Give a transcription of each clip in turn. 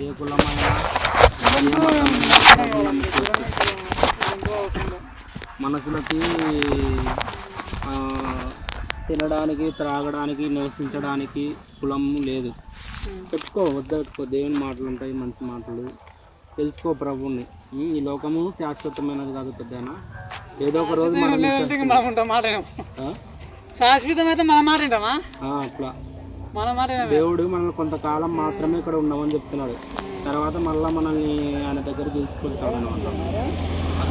ఏ కులమైనా. మనసులకి తినడానికి త్రాగడానికి నివసించడానికి కులం లేదు. పెట్టుకో వద్ద పెట్టుకో. దేవుని మాటలు ఉంటాయి మంచి మాటలు. తెలుసుకో ప్రభువుని ఉమ్, ఈ లోకము శాశ్వతమైనది కాదు పెద్దనా? ఏదో ఒక రోజు మనం మనం ఉంటాం మాట వినం. శాశ్వతం అయితే మన మాట వింటామా అట్లా. దేవుడు మనల్ని కొంతకాలం మాత్రమే ఇక్కడ ఉన్నామని చెప్తున్నాడు. తర్వాత మళ్ళా మనల్ని ఆయన దగ్గర తీసుకెళ్తాడు అనమాట.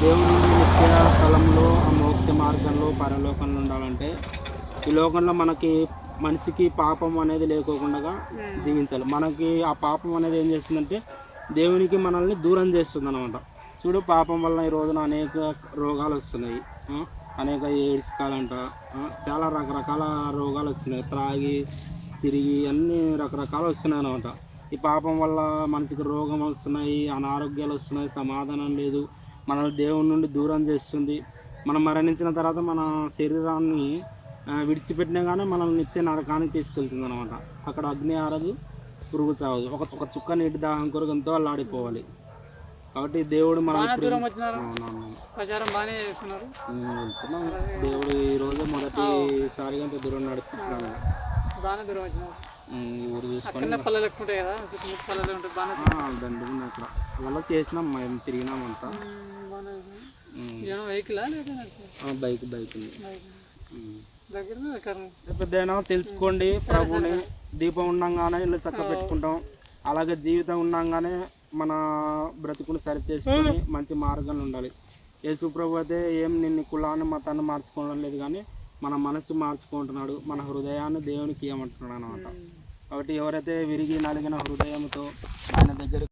దేవుడు నిత్య స్థలంలో ఆ మోక్ష మార్గంలో పరలోకంలో ఉండాలంటే ఈ లోకంలో మనకి మనిషికి పాపం అనేది లేకోకుండా జీవించాలి. మనకి ఆ పాపం అనేది ఏం చేస్తుందంటే దేవునికి మనల్ని దూరం చేస్తుంది అనమాట చూడు పాపం వల్ల ఈ రోజున అనేక రోగాలు వస్తున్నాయి? అనేక ఎయిడ్స్ కాలంట? చాలా రకరకాల రోగాలు వస్తున్నాయి. త్రాగి తిరిగి అన్ని రకరకాలు వస్తున్నాయి అనమాట ఈ పాపం వల్ల మనిషికి రోగం వస్తున్నాయి అనారోగ్యాలు వస్తున్నాయి సమాధానం లేదు. మనల్ని దేవుని నుండి దూరం చేస్తుంది. మనం మరణించిన తర్వాత మన శరీరాన్ని విడిచిపెట్టినా కానీ మనల్ని నిత్య నరకానికి తీసుకెళ్తుంది అనమాట అక్కడ అగ్ని ఆరదు పురుగు చావదు. ఒక ఒక చుక్క నీటి దాహం కొరకు ఎంతో అల్లాడిపోవాలి. కాబట్టి దేవుడు మన వెళ్తున్నాం. దేవుడు ఈ రోజు మొదటిసారిగా ఇంత దూరం నడిపిస్తున్నాను బాగానే దూరం వచ్చినారు ఉమ్, ఈ ఊరు చూసుకొని కింద పల్లెలు ఎక్కువ ఉంటాయి కదా చుట్టుముట్టు పల్లెలు ఉంటాయి బాగానే ఆ, దండుకుని అక్కడ. అలా చేసినాం మేము తిరిగినాం అంతా. వెహికల్ బైక్ బైక్ పెద్దయినా తెలుసుకోండి ప్రభుని దీపం ఉండంగానే ఇల్లు చక్క పెట్టుకుంటాం. అలాగే జీవితం ఉండంగానే మన బ్రతుకుని సరి చేసుకొని మంచి మార్గంలో ఉండాలి. యేసు ప్రభు అయితే ఏం నిన్ను కులాన్ని మతాన్ని మార్చుకోవడం లేదు కానీ మన మనసు మార్చుకుంటున్నాడు మన హృదయాన్ని దేవునికి ఇవ్వమంటున్నాడు అనమాట కాబట్టి ఎవరైతే విరిగి నలిగిన హృదయంతో ఆయన దగ్గర